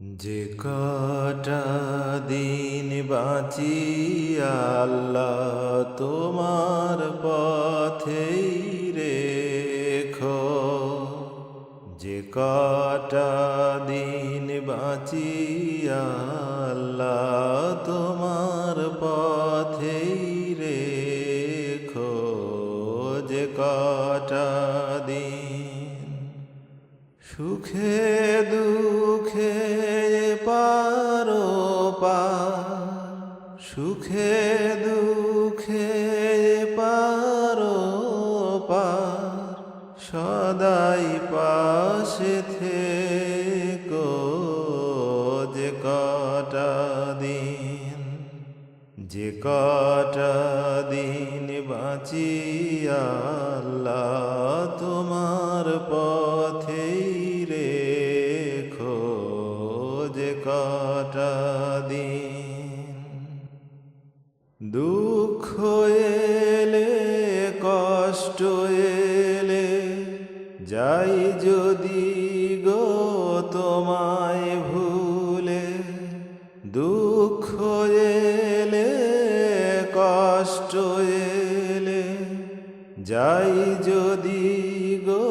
যে কটা দিন বাঁচি আল্লাহ, তোমার পথেই রেখো। যে কটা দিন বাঁচি আল্লাহ, তোমার পথেই রেখো। যে কটা দিন সুখে দুঃখে পা সুখে দুঃখে পারো পার, সদাই পাশে থেকো যে কটা দিন, যে কটা দিন বাঁচি আল্লাহ। দুঃখ এলে, কষ্ট এলে, যাই যদি গো তোমায় ভুলে। দুঃখ এলে, কষ্ট এলে, যাই যদি গো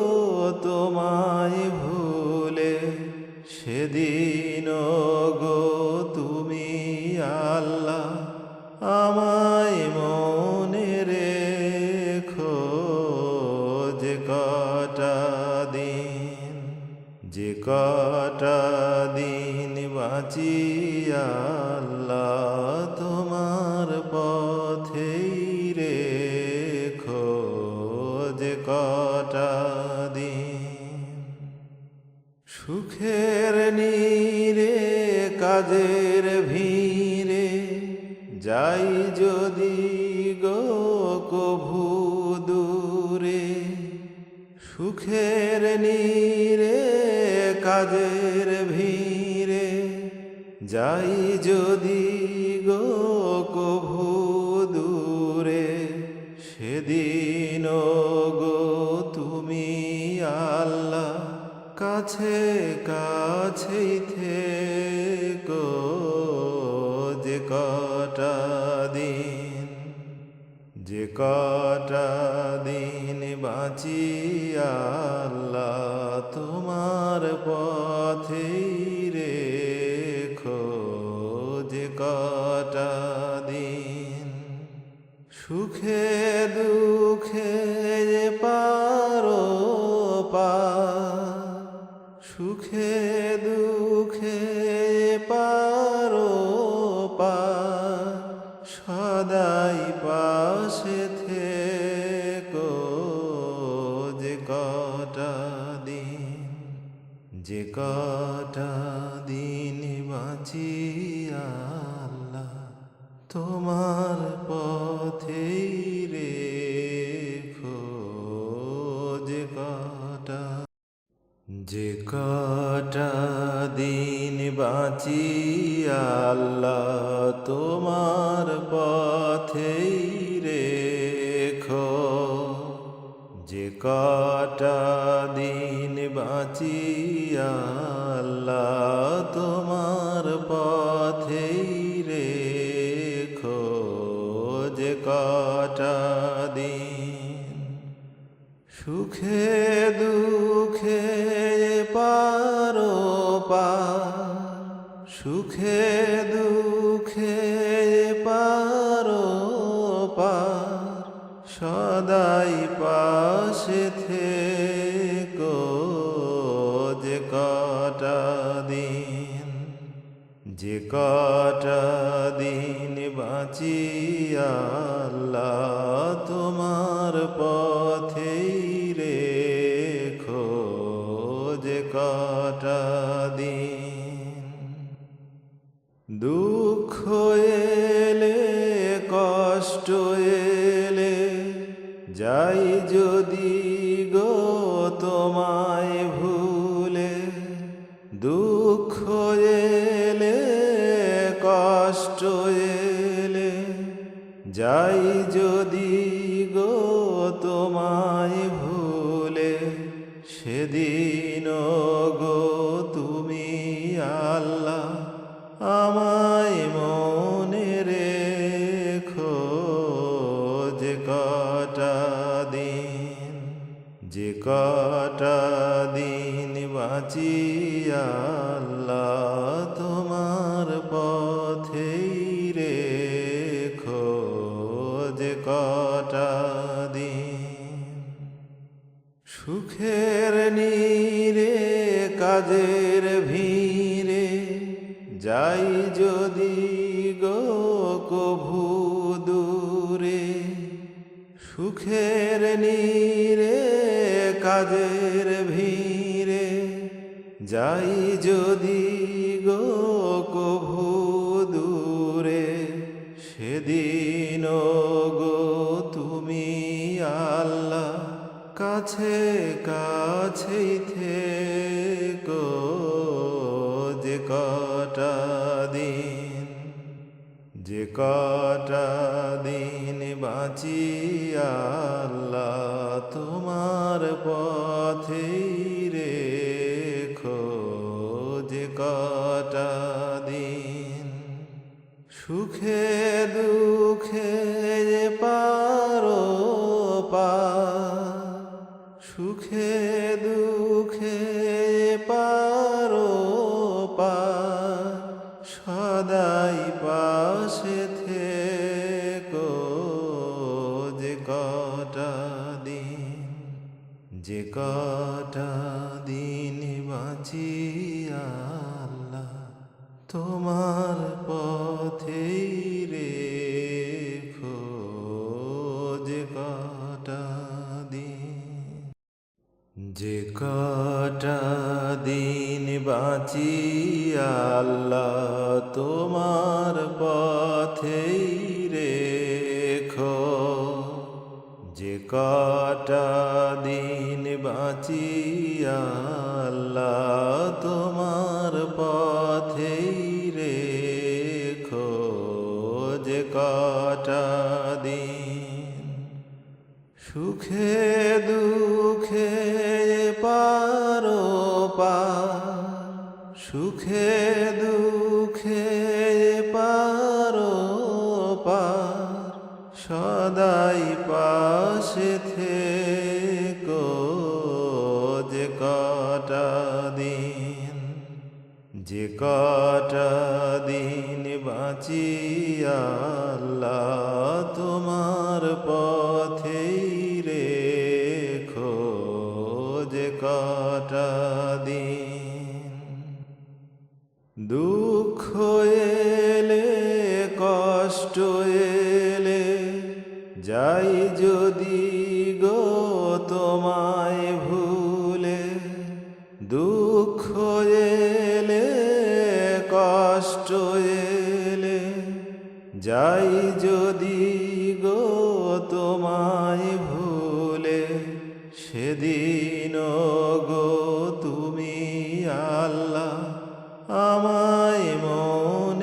তোমায় দূরে সুখের নীরে কাজের ভিড়ে যাই যদি গো কভু দূরে সেদিন বাঁচি আল্লাহ তোমার পথে রেখো যে কটা দিন। সুখে দুঃখে পারো পা সুখে দিন, যে কটা দিন বাঁচি আল্লাহ তোমার পথেই রেখো, যে কটা যে কটা দিন বাঁচি আল্লাহ তোমার পথেই রেখো, যে কটা দিন বাঁচি আল্লাহ তোমার পথেই রেখো যে কটা দিন। সুখে দুঃখে পারো পা সুখে দুঃখে যে কটা দিন বাঁচি আল্লাহ তোমার পথেই রেখো যে কটা দিন। দুঃখ এলে, কষ্ট এলে, যাই যদি কষ্ট এলে যাই যদি গো তোমায় ভুলে, সেদিন গো তুমি আল্লাহ আমায় মনে রেখো যে কটা দিন, যে ক কাজের ভিড়ে যাই যদি গো কভু দূরে, সুখের নীরে, কাজের ভিড়ে যাই যদি গো কভু দূরে সেদিন গো তুমি আল্লাহ কাছে কাছেই থেকো। কটা দিন বাঁচি আল্লাহ তোমার পথেই রেখো যে কটা দিন। সুখে দুঃখে যে পারো পা সুখে দুঃখে যে কটা দিন বাঁচি আল্লাহ তোমার পথেই রেখো যে কটা দিন। যে কটা দিন বাঁচি আল্লাহ তোমার পথেই রেখো। যে কটা দিন বাঁচি আল্লাহ তোমার পথেই রেখো যে কটা দিন। সুখে দুঃখে পারো পা সুখে দুঃখে পারো পা যে কটা দিন বাঁচিয়া তোমার পথে রেখো যে কটা দিন। দুঃখ কষ্ট এলে যাই যদি গো তোমায় ভুলে সেদিন গো